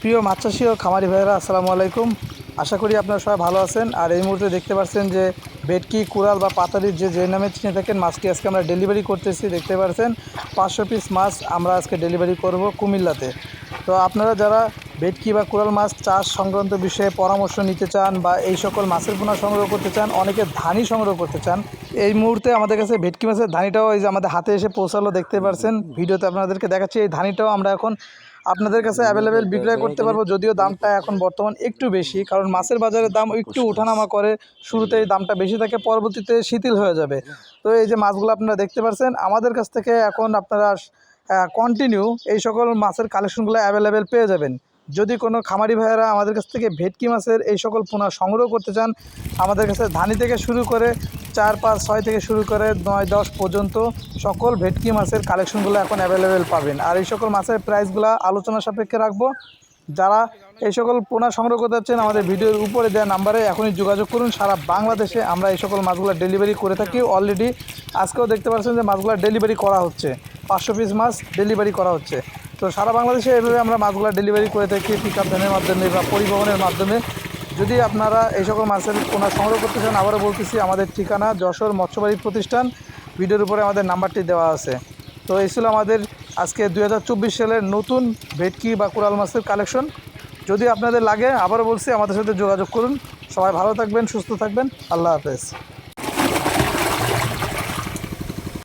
প্রিয় মাছ চাষি ও খামারি ভাইয়েরা, আসসালামু আলাইকুম। আশা করি আপনারা সবাই ভালো আছেন। আর এই মুহূর্তে দেখতে পাচ্ছেন যে ভেটকি, কুড়াল বা পাতারির যে যে নামে চিনে থাকেন, মাছটি আজকে আমরা ডেলিভারি করতেছি। দেখতে পাচ্ছেন পাঁচশো পিস মাছ আমরা আজকে ডেলিভারি করব কুমিল্লাতে। তো আপনারা যারা ভেটকি বা কুড়াল মাছ চাষ সংক্রান্ত বিষয়ে পরামর্শ নিতে চান বা এই সকল মাছের পোনা সংগ্রহ করতে চান, অনেকে ধানি সংগ্রহ করতে চান, এই মুহূর্তে আমাদের কাছে ভেটকি মাছের ধানিটাও এই যে আমাদের হাতে এসে পৌঁছালো, দেখতে পাচ্ছেন ভিডিওতে আপনাদেরকে দেখাচ্ছি, এই ধানিটাও আমরা এখন আপনাদের কাছে অ্যাভেলেবেল বিক্রয় করতে পারব। যদিও দামটা এখন বর্তমান একটু বেশি কারণ মাছের বাজারে দাম একটু উঠানামা করে শুরুতে এই দামটা বেশি থাকে পরবর্তীতে শিথিল হয়ে যাবে। তো এই যে মাছগুলো আপনারা দেখতে পাচ্ছেন আমাদের কাছ থেকে এখন আপনারা কন্টিনিউ এই সকল মাছের কালেকশনগুলো অ্যাভেলেবেল পেয়ে যাবেন। যদি কোনো খামারি ভাইয়েরা আমাদের কাছ থেকে ভেটকি মাছের এই সকল পোনা সংগ্রহ করতে চান, আমাদের কাছে ধানি থেকে শুরু করে চার, পাঁচ, ছয় থেকে শুরু করে নয়, দশ পর্যন্ত সকল ভেটকি মাছের কালেকশনগুলো এখন অ্যাভেলেবেল পাবেন। আর এই সকল মাছের প্রাইসগুলো আলোচনা সাপেক্ষে রাখব। যারা এই সকল পোনা সংগ্রহ করতে যাচ্ছেন আমাদের ভিডিওর উপরে দেওয়া নাম্বারে এখনই যোগাযোগ করুন। সারা বাংলাদেশে আমরা এই সকল মাছগুলো ডেলিভারি করে থাকি অলরেডি আজকেও দেখতে পাচ্ছেন যে মাছগুলো ডেলিভারি করা হচ্ছে। পাঁচশো পিস মাছ ডেলিভারি করা হচ্ছে। তো সারা বাংলাদেশে এভাবে আমরা মাছগুলো ডেলিভারি করে থাকি পিক আপ ভ্যানের মাধ্যমে বা পরিবহনের মাধ্যমে। যদি আপনারা এই সকল মাছের পোনা সংগ্রহ করতে চান, আবারও বলতেছি, আমাদের ঠিকানা যশোর মৎস্যবাড়ি প্রতিষ্ঠান। ভিডিওর উপরে আমাদের নাম্বারটি দেওয়া আছে। তো এই ছিল আমাদের আজকে দু হাজার চব্বিশ সালের নতুন ভেটকি বা কুড়াল মাছের কালেকশন যদি আপনাদের লাগে, আবারও বলছি, আমাদের সাথে যোগাযোগ করুন। সবাই ভালো থাকবেন, সুস্থ থাকবেন। আল্লাহ হাফেজ।